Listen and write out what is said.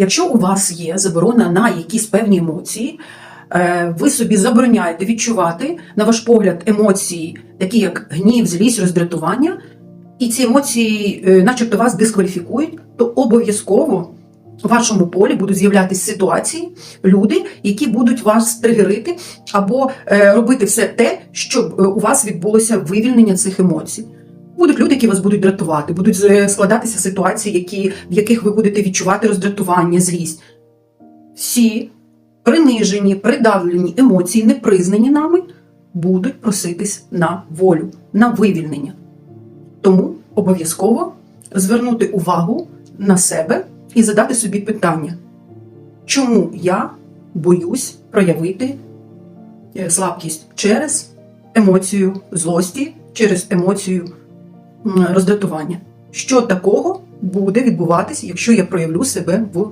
Якщо у вас є заборона на якісь певні емоції, е, ви собі забороняєте відчувати, на ваш погляд, емоції, такі як гнів, злість, роздратування, і ці емоції, е, начебто, вас дискваліфікують, то обов'язково у вашому полі будуть з'являтися ситуації, люди, які будуть вас тригерити або е, робити все те, щоб у вас відбулося вивільнення цих емоцій. Будуть люди, які вас будуть дратувати, будуть е, складатися ситуації, які, в яких ви будете відчувати роздратування, злість. Всі принижені, придавлені емоції, не признані нами, будуть проситись на волю, на вивільнення. Тому обов'язково звернути увагу на себе і задати собі питання, чому я боюсь проявити е, слабкість через емоцію злості, через емоцію роздратування. Що такого буде відбуватися, якщо я проявлю себе в